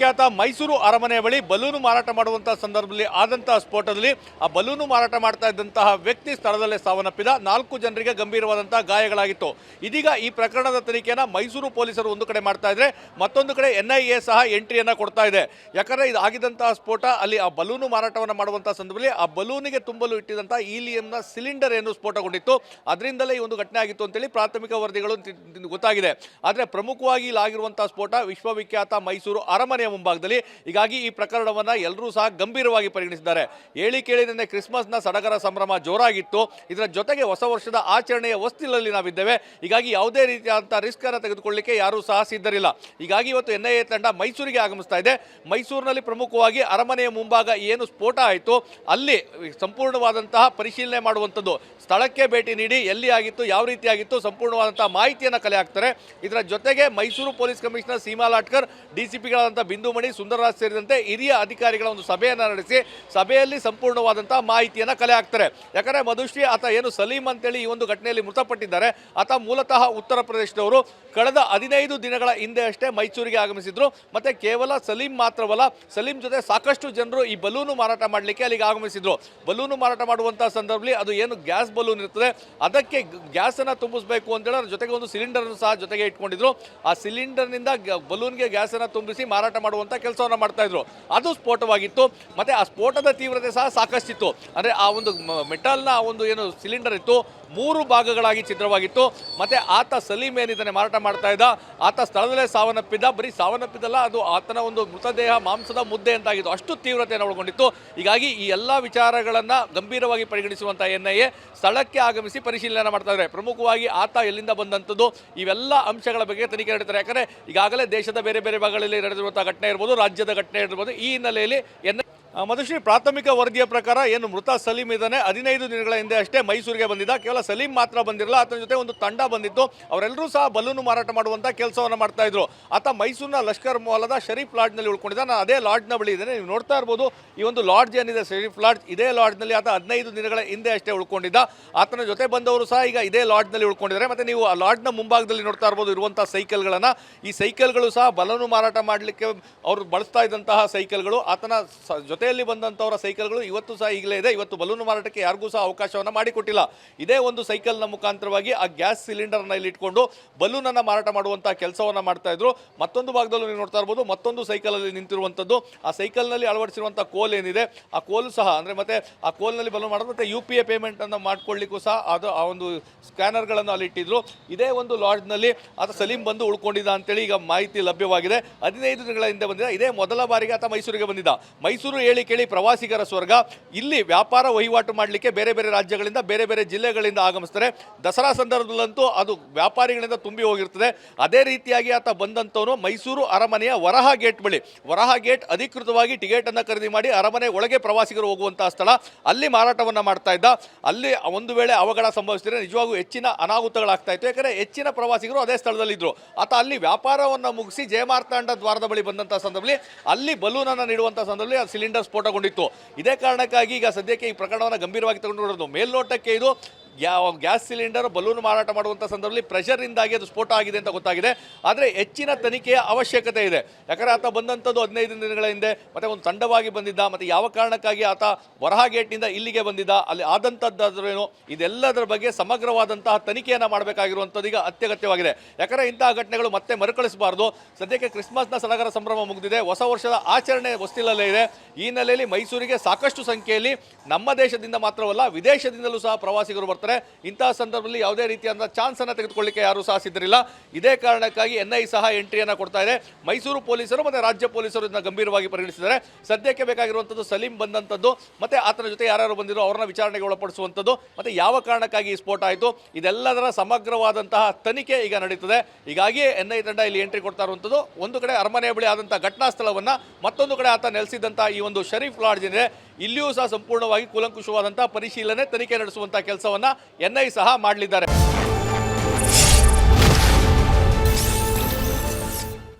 ಖ್ಯಾತ ಮೈಸೂರು ಅರಮನೆ ಬಳಿ ಬಲೂನು ಮಾರಾಟ ಮಾಡುವಂತಹ ಸಂದರ್ಭದಲ್ಲಿ ಆದಂತಹ ಸ್ಫೋಟದಲ್ಲಿ ಆ ಬಲೂನು ಮಾರಾಟ ಮಾಡ್ತಾ ಇದ್ದಂತಹ ವ್ಯಕ್ತಿ ಸ್ಥಳದಲ್ಲೇ ಸಾವನ್ನಪ್ಪಿದ ನಾಲ್ಕು ಜನರಿಗೆ ಗಂಭೀರವಾದಂತಹ ಗಾಯಗಳಾಗಿತ್ತು. ಇದೀಗ ಈ ಪ್ರಕರಣದ ತನಿಖೆಯನ್ನು ಮೈಸೂರು ಪೊಲೀಸರು ಒಂದು ಕಡೆ ಮಾಡ್ತಾ ಇದ್ರೆ ಮತ್ತೊಂದು ಕಡೆ ಎನ್ ಐ ಎ ಸಹ ಎಂಟ್ರಿಯನ್ನು ಕೊಡ್ತಾ ಇದೆ. ಯಾಕಂದ್ರೆ ಇದು ಆಗಿದ್ದಂತಹ ಸ್ಫೋಟ, ಅಲ್ಲಿ ಆ ಬಲೂನು ಮಾರಾಟವನ್ನು ಮಾಡುವಂತಹ ಸಂದರ್ಭದಲ್ಲಿ ಆ ಬಲೂನಿಗೆ ತುಂಬಲು ಇಟ್ಟಿದಂತಹ ಈಲಿಯಂನ ಸಿಲಿಂಡರ್ ಏನು ಸ್ಫೋಟಗೊಂಡಿತ್ತು. ಅದರಿಂದಲೇ ಈ ಒಂದು ಘಟನೆ ಆಗಿತ್ತು ಅಂತೇಳಿ ಪ್ರಾಥಮಿಕ ವರದಿಗಳು ಗೊತ್ತಾಗಿದೆ. ಆದರೆ ಪ್ರಮುಖವಾಗಿ ಇಲ್ಲಿ ಆಗಿರುವಂತಹ ಸ್ಫೋಟ ವಿಶ್ವವಿಖ್ಯಾತ ಮೈಸೂರು ಅರಮನೆಯ ಮುಂಭಾಗದಲ್ಲಿ ಹೀಗಾಗಿ ಈ ಪ್ರಕರಣವನ್ನ ಎಲ್ಲರೂ ಸಹ ಗಂಭೀರವಾಗಿ ಪರಿಗಣಿಸಿದ್ದಾರೆ. ಹೇಳಿ ಕೇಳಿದಂತೆ ಕ್ರಿಸ್ಮಸ್ನ ಸಡಗರ ಸಂಭ್ರಮ ಜೋರಾಗಿತ್ತು. ಇದರ ಜೊತೆಗೆ ಹೊಸ ವರ್ಷದ ಆಚರಣೆಯ ವಸ್ತಿಲಲ್ಲಿ ನಾವಿದ್ದೇವೆ. ಹೀಗಾಗಿ ಯಾವುದೇ ರೀತಿಯಾದಂಥ ರಿಸ್ಕ್ ಅನ್ನು ತೆಗೆದುಕೊಳ್ಳಿಕ್ಕೆ ಯಾರೂ ಸಹ ಸಿದ್ಧರಿಲ್ಲ. ಹೀಗಾಗಿ ಇವತ್ತು ಎನ್ ಐ ತಂಡ ಮೈಸೂರಿಗೆ ಆಗಮಿಸ್ತಾ ಇದೆ. ಮೈಸೂರಿನಲ್ಲಿ ಪ್ರಮುಖವಾಗಿ ಅರಮನೆಯ ಮುಂಭಾಗ ಏನು ಸ್ಫೋಟ ಆಯಿತು, ಅಲ್ಲಿ ಸಂಪೂರ್ಣವಾದಂತಹ ಪರಿಶೀಲನೆ ಮಾಡುವಂಥದ್ದು, ಸ್ಥಳಕ್ಕೆ ಭೇಟಿ ನೀಡಿ ಎಲ್ಲಿ ಆಗಿತ್ತು, ಯಾವ ರೀತಿ ಆಗಿತ್ತು, ಸಂಪೂರ್ಣವಾದಂತಹ ಮಾಹಿತಿಯನ್ನು ಕಲೆ ಹಾಕ್ತಾರೆ. ಇದರ ಜೊತೆಗೆ ಮೈಸೂರು ಪೊಲೀಸ್ ಕಮಿಷನರ್ ಸೀಮಾ ಲಾಟ್ಕರ್ ಡಿಸಿಪಿಗಳಾದಂಥ ಬಿಂದುಮಣಿ ಸುಂದರರಾಜ್ ಸೇರಿದಂತೆ ಹಿರಿಯ ಅಧಿಕಾರಿಗಳ ಒಂದು ಸಭೆಯನ್ನು ನಡೆಸಿ ಸಭೆಯಲ್ಲಿ ಸಂಪೂರ್ಣವಾದಂತಹ ಮಾಹಿತಿಯನ್ನು ಕಲೆ ಹಾಕ್ತಾರೆ. ಯಾಕಂದ್ರೆ ಮಧುಶ್ರೀ ಆತ ಏನು ಸಲೀಂ ಅಂತೇಳಿ ಈ ಒಂದು ಘಟನೆಯಲ್ಲಿ ಮೃತಪಟ್ಟಿದ್ದಾರೆ. ಆತ ಮೂಲತಃ ಉತ್ತರ ಪ್ರದೇಶದವರು. ಕಳೆದ ಹದಿನೈದು ದಿನಗಳ ಹಿಂದೆ ಅಷ್ಟೇ ಮೈಸೂರಿಗೆ ಆಗಮಿಸಿದ್ರು. ಮತ್ತೆ ಕೇವಲ ಸಲೀಂ ಮಾತ್ರವಲ್ಲ ಸಲೀಂ ಜೊತೆ ಸಾಕಷ್ಟು ಜನರು ಈ ಬಲೂನು ಮಾರಾಟ ಮಾಡಲಿಕ್ಕೆ ಅಲ್ಲಿಗೆ ಆಗಮಿಸಿದ್ರು. ಬಲೂನು ಮಾರಾಟ ಮಾಡುವಂತಹ ಸಂದರ್ಭದಲ್ಲಿ ಅದು ಏನು ಗ್ಯಾಸ್ ಬಲೂನ್ ಇರ್ತದೆ, ಅದಕ್ಕೆ ಗ್ಯಾಸ್ ಅನ್ನ ತುಂಬಿಸಬೇಕು ಅಂತೇಳಿ ಜೊತೆಗೆ ಒಂದು ಸಿಲಿಂಡರ್ ಸಹ ಜೊತೆಗೆ ಇಟ್ಕೊಂಡಿದ್ರು. ಆ ಸಿಲಿಂಡರ್ನಿಂದ ಬಲೂನ್ಗೆ ಗ್ಯಾಸ್ ಅನ್ನ ತುಂಬಿಸಿ ಮಾರಾಟ ಮಾಡುವಂತ ಕೆಲಸವನ್ನ ಮಾಡ್ತಾ ಇದ್ರು. ಅದು ಸ್ಫೋಟವಾಗಿತ್ತು. ಮತ್ತೆ ಆ ಸ್ಫೋಟದ ತೀವ್ರತೆ ಸಹ ಸಾಕಷ್ಟಿತ್ತು. ಅಂದ್ರೆ ಆ ಒಂದು ಮೆಟಲ್ನ ಒಂದು ಏನು ಸಿಲಿಂಡರ್ ಇತ್ತು, ಮೂರು ಭಾಗಗಳಾಗಿ ಚಿತ್ರವಾಗಿತ್ತು ಮತ್ತೆ ಆತ ಸಲೀಮ್ ಏನಿದ್ದಾನೆ ಮಾರಾಟ ಮಾಡ್ತಾ ಇದ್ದ. ಆತ ಸ್ಥಳದಲ್ಲೇ ಸಾವನ್ನಪ್ಪಿದ್ದ. ಬರೀ ಸಾವನ್ನಪ್ಪಿದ್ದಲ್ಲ, ಅದು ಆತನ ಒಂದು ಮೃತದೇಹ, ಮಾಂಸದ ಮುದ್ದೆ ಅಂತಾಗಿತ್ತು. ಅಷ್ಟು ತೀವ್ರತೆಯನ್ನು ಒಳಗೊಂಡಿತ್ತು. ಹೀಗಾಗಿ ಈ ಎಲ್ಲ ವಿಚಾರಗಳನ್ನ ಗಂಭೀರವಾಗಿ ಪರಿಗಣಿಸುವಂತ ಎನ್ ಐ ಎ ಸ್ಥಳಕ್ಕೆ ಆಗಮಿಸಿ ಪರಿಶೀಲನೆ ಮಾಡ್ತಾ ಇದ್ದಾರೆ ಪ್ರಮುಖವಾಗಿ ಆತ ಎಲ್ಲಿಂದ ಬಂದಂಥದ್ದು ಇವೆಲ್ಲ ಅಂಶಗಳ ಬಗ್ಗೆ ತನಿಖೆ ನಡೀತಾರೆ. ಯಾಕಂದ್ರೆ ಈಗಾಗಲೇ ದೇಶದ ಬೇರೆ ಬೇರೆ ಭಾಗಗಳಲ್ಲಿ ನಡೆದಿರುವಂತಹ ಘಟನೆ ಇರ್ಬೋದು ರಾಜ್ಯದ ಘಟನೆ ಇರ್ಬೋದು ಈ ಹಿನ್ನೆಲೆಯಲ್ಲಿ ಎನ್ ಮಧುಶ್ರೀ, ಪ್ರಾಥಮಿಕ ವರದಿಯ ಪ್ರಕಾರ ಏನು ಮೃತ ಸಲೀಂ ಇದ್ದಾನೆ? ಹದಿನೈದು ದಿನಗಳ ಹಿಂದೆ ಅಷ್ಟೇ ಮೈಸೂರಿಗೆ ಬಂದಿದ್ದ. ಕೇವಲ ಸಲೀಂ ಮಾತ್ರ ಬಂದಿರಲ್ಲ ಆತನ ಜೊತೆ ಒಂದು ತಂಡ ಬಂದಿತ್ತು. ಅವರೆಲ್ಲರೂ ಸಹ ಬಲೂನು ಮಾರಾಟ ಮಾಡುವಂಥ ಕೆಲಸವನ್ನು ಮಾಡ್ತಾ ಇದ್ರು. ಆತ ಮೈಸೂರಿನ ಲಷ್ಕರ್ ಮೊಹಲದ ಶರೀಫ್ ಲಾಡ್ಜ್ನಲ್ಲಿ ಉಳ್ಕೊಂಡಿದ್ದ ನಾನು ಅದೇ ಲಾಡ್ಜ್ನ ಬಳಿ ಇದ್ದೇನೆ ನೀವು ನೋಡ್ತಾ ಇರ್ಬೋದು, ಈ ಒಂದು ಲಾಡ್ಜ್ ಏನಿದೆ, ಶರೀಫ್ ಲಾಡ್ಜ್, ಇದೇ ಲಾಡ್ಜ್ನಲ್ಲಿ ಆತ ಹದಿನೈದು ದಿನಗಳ ಹಿಂದೆ ಅಷ್ಟೇ ಉಳ್ಕೊಂಡಿದ್ದ. ಆತನ ಜೊತೆ ಬಂದವರು ಸಹ ಈಗ ಇದೇ ಲಾಡ್ಜ್ನಲ್ಲಿ ಉಳ್ಕೊಂಡಿದ್ದಾರೆ. ಮತ್ತೆ ನೀವು ಆ ಲಾಡ್ಜ್ನ ಮುಂಭಾಗದಲ್ಲಿ ನೋಡ್ತಾ ಇರ್ಬೋದು ಇರುವಂಥ ಸೈಕಲ್ಗಳನ್ನ. ಈ ಸೈಕಲ್ಗಳು ಸಹ ಬಲೂನು ಮಾರಾಟ ಮಾಡಲಿಕ್ಕೆ ಅವರು ಬಳಸ್ತಾ ಇದ್ದಂತಹ ಸೈಕಲ್ಗಳು. ಆತನ ಸ- ಜೊತೆಯಲ್ಲಿ ಬಂದಂಥವರ ಸೈಕಲ್ಗಳು ಇವತ್ತು ಸಹ ಈಗಲೇ ಇದೆ. ಇವತ್ತು ಬಲೂನು ಮಾರಾಟಕ್ಕೆ ಯಾರಿಗೂ ಸಹ ಅವಕಾಶವನ್ನು ಮಾಡಿಕೊಟ್ಟಿಲ್ಲ. ಇದೇ ಒಂದು ಸೈಕಲ್ನ ಮುಖಾಂತರವಾಗಿ ಆ ಗ್ಯಾಸ್ ಸಿಲಿಂಡರ್ನ ಇಲ್ಲಿ ಇಟ್ಕೊಂಡು ಬಲೂನನ್ನು ಮಾರಾಟ ಮಾಡುವಂತಹ ಕೆಲಸವನ್ನು ಮಾಡ್ತಾ ಇದ್ರು. ಮತ್ತೊಂದು ಭಾಗದಲ್ಲೂ ನೀವು ನೋಡ್ತಾ ಇರ್ಬೋದು, ಮತ್ತೊಂದು ಸೈಕಲಲ್ಲಿ ನಿಂತಿರುವಂಥದ್ದು ಆ ಸೈಕಲ್ನಲ್ಲಿ ಅಳವಡಿಸಿರುವಂಥ ಕೋಲ್ ಏನಿದೆ, ಆ ಕೋಲು ಸಹ ಅಂದರೆ ಮತ್ತೆ ಆ ಕೋಲ್ನಲ್ಲಿ ಬಲೂನ್ ಮಾಡೋದು ಮತ್ತೆ ಯು ಪಿ ಐ ಪೇಮೆಂಟನ್ನು ಮಾಡ್ಕೊಳ್ಳಿಕ್ಕೂ ಸಹ ಅದು ಆ ಒಂದು ಸ್ಕ್ಯಾನರ್ಗಳನ್ನು ಅಲ್ಲಿ ಇಟ್ಟಿದ್ರು. ಇದೇ ಒಂದು ಲಾಡ್ಜ್ನಲ್ಲಿ ಆತ ಸಲೀಂ ಬಂದು ಉಳ್ಕೊಂಡಿದ್ದ ಅಂತೇಳಿ ಈಗ ಮಾಹಿತಿ ಲಭ್ಯವಾಗಿದೆ. ಹದಿನೈದು ದಿನಗಳ ಹಿಂದೆ ಬಂದಿದೆ ಇದೇ ಮೊದಲ ಬಾರಿಗೆ ಆತ ಮೈಸೂರಿಗೆ ಬಂದಿದ್ದ. ಮೈಸೂರು ಹೇಳಿ ಕೇಳಿ ಪ್ರವಾಸಿಗರ ಸ್ವರ್ಗ. ಇಲ್ಲಿ ವ್ಯಾಪಾರ ವಹಿವಾಟು ಮಾಡಲಿಕ್ಕೆ ಬೇರೆ ಬೇರೆ ರಾಜ್ಯಗಳಿಂದ, ಬೇರೆ ಬೇರೆ ಜಿಲ್ಲೆಗಳಿಂದ ಆಗಮಿಸ್ತಾರೆ. ದಸರಾ ಸಂದರ್ಭದಲ್ಲಂತೂ ಅದು ವ್ಯಾಪಾರಿಗಳಿಂದ ತುಂಬಿ ಹೋಗಿರ್ತದೆ. ಅದೇ ರೀತಿಯಾಗಿ ಆತ ಬಂದಂಥವನು ಮೈಸೂರು ಅರಮನೆಯ ವರಹ ಗೇಟ್ ಬಳಿ. ವರಹ ಗೇಟ್ ಅಧಿಕೃತವಾಗಿ ಟಿಕೆಟ್ ಅನ್ನ ಖರೀದಿ ಮಾಡಿ ಅರಮನೆ ಒಳಗೆ ಪ್ರವಾಸಿಗರು ಹೋಗುವಂತಹ ಸ್ಥಳ. ಅಲ್ಲಿ ಮಾರಾಟವನ್ನ ಮಾಡ್ತಾ ಇದ್ದ. ಅಲ್ಲಿ ಒಂದು ವೇಳೆ ಅವಘಡ ಸಂಭವಿಸಿದರೆ ನಿಜವಾಗೂ ಹೆಚ್ಚಿನ ಅನಾಹುತಗಳಾಗ್ತಾ ಇತ್ತು. ಯಾಕಂದ್ರೆ ಹೆಚ್ಚಿನ ಪ್ರವಾಸಿಗರು ಅದೇ ಸ್ಥಳದಲ್ಲಿದ್ದರು ಆತ ಅಲ್ಲಿ ವ್ಯಾಪಾರವನ್ನು ಮುಗಿಸಿ ಜಯಮಾರ್ತಾಂಡ ದ್ವಾರದ ಬಳಿ ಬಂದಂಥ ಸಂದರ್ಭದಲ್ಲಿ, ಅಲ್ಲಿ ಬಲೂನ್ ನೀಡುವಂಥ ಸಂದರ್ಭದಲ್ಲಿ ಆ ಸಿಲಿಂಡರ್ ಸ್ಫೋಟಗೊಂಡಿತ್ತು ಇದೇ ಕಾರಣಕ್ಕಾಗಿ ಈಗ ಸದ್ಯಕ್ಕೆ ಈ ಪ್ರಕರಣವನ್ನು ಗಂಭೀರವಾಗಿ ತಗೊಂಡು ಮೇಲ್ನೋಟಕ್ಕೆ ಇದು ಗ್ಯಾ- ಗ್ಯಾಸ್ ಸಿಲಿಂಡರ್ ಬಲೂನ್ ಮಾರಾಟ ಮಾಡುವಂಥ ಸಂದರ್ಭದಲ್ಲಿ ಪ್ರೆಷರಿಂದಾಗಿ ಅದು ಸ್ಫೋಟ ಆಗಿದೆ ಅಂತ ಗೊತ್ತಾಗಿದೆ. ಆದರೆ ಹೆಚ್ಚಿನ ತನಿಖೆಯ ಅವಶ್ಯಕತೆ ಇದೆ. ಯಾಕಂದರೆ ಆತ ಬಂದಂಥದ್ದು ಹದಿನೈದು ದಿನಗಳ ಹಿಂದೆ, ಮತ್ತೆ ಒಂದು ತಂಡವಾಗಿ ಬಂದಿದ್ದ, ಮತ್ತು ಯಾವ ಕಾರಣಕ್ಕಾಗಿ ಆತ ವರಹ ಗೇಟ್ನಿಂದ ಇಲ್ಲಿಗೆ ಬಂದಿದ್ದ, ಅಲ್ಲಿ ಆದಂಥದ್ದಾದ್ರೇನು ಇದೆಲ್ಲದರ ಬಗ್ಗೆ ಸಮಗ್ರವಾದಂತಹ ತನಿಖೆಯನ್ನು ಮಾಡಬೇಕಾಗಿರುವಂಥದ್ದು ಈಗ ಅತ್ಯಗತ್ಯವಾಗಿದೆ. ಯಾಕಂದರೆ ಇಂತಹ ಘಟನೆಗಳು ಮತ್ತೆ ಮರುಕಳಿಸಬಾರ್ದು. ಸದ್ಯಕ್ಕೆ ಕ್ರಿಸ್ಮಸ್ನ ಸಡಗರ ಸಂಭ್ರಮ ಮುಗಿದಿದೆ. ಹೊಸ ವರ್ಷದ ಆಚರಣೆ ಹೊಸ್ತಿಲಲ್ಲೇ ಇದೆ. ಈ ಹಿನ್ನೆಲೆಯಲ್ಲಿ ಮೈಸೂರಿಗೆ ಸಾಕಷ್ಟು ಸಂಖ್ಯೆಯಲ್ಲಿ ನಮ್ಮ ದೇಶದಿಂದ ಮಾತ್ರವಲ್ಲ, ವಿದೇಶದಿಂದಲೂ ಸಹ ಪ್ರವಾಸಿಗರು ಬರ್ತಾರೆ. ಇಂತಹ ಸಂದರ್ಭದಲ್ಲಿ ಯಾವುದೇ ರೀತಿಯಾದ ಚಾನ್ಸ್ ಅನ್ನು ತೆಗೆದುಕೊಳ್ಳಿಕ್ಕೆ ಯಾರು ಸಹ ಸಿದ್ಧರಿಲ್ಲ. ಇದೇ ಕಾರಣಕ್ಕಾಗಿ ಎನ್ಐ ಸಹ ಎಂಟ್ರಿಯನ್ನು ಕೊಡ್ತಾ ಇದೆ. ಮೈಸೂರು ಪೊಲೀಸರು ಮತ್ತು ರಾಜ್ಯ ಪೊಲೀಸರು ಇದನ್ನ ಗಂಭೀರವಾಗಿ ಪರಿಗಣಿಸಿದ್ದಾರೆ. ಸದ್ಯಕ್ಕೆ ಬೇಕಾಗಿರುವಂಥದ್ದು ಸಲೀಂ ಬಂದಂಥದ್ದು, ಮತ್ತೆ ಆತನ ಜೊತೆ ಯಾರ್ಯಾರು ಬಂದಿರೋ ಅವರನ್ನ ವಿಚಾರಣೆಗೆ ಒಳಪಡಿಸುವಂಥದ್ದು, ಮತ್ತೆ ಯಾವ ಕಾರಣಕ್ಕಾಗಿ ಈ ಸ್ಫೋಟ ಆಯಿತು, ಇದೆಲ್ಲದರ ಸಮಗ್ರವಾದಂತಹ ತನಿಖೆ ಈಗ ನಡೀತದೆ. ಹೀಗಾಗಿ ಎನ್ ಐ ತಂಡ ಇಲ್ಲಿ ಎಂಟ್ರಿ ಕೊಡ್ತಾ ಇರುವಂಥದ್ದು. ಒಂದು ಕಡೆ ಅರಮನೆ ಬಳಿ ಆದಂಥ ಘಟನಾ ಸ್ಥಳವನ್ನು, ಮತ್ತೊಂದು ಕಡೆ ಆತ ನೆಲೆಸಿದಂತಹ ಈ ಒಂದು ಶರೀಫ್ ಲಾಡ್ಜ್ ಏನಿದೆ, ಇಲ್ಲಿಯೂ ಸಹ ಸಂಪೂರ್ಣವಾಗಿ ಕೂಲಂಕುಷವಾದಂಥ ಪರಿಶೀಲನೆ, ತನಿಖೆ ನಡೆಸುವಂಥ ಕೆಲಸವನ್ನ ಎನ್ ಐ ಸಹ ಮಾಡಲಿದ್ದಾರೆ.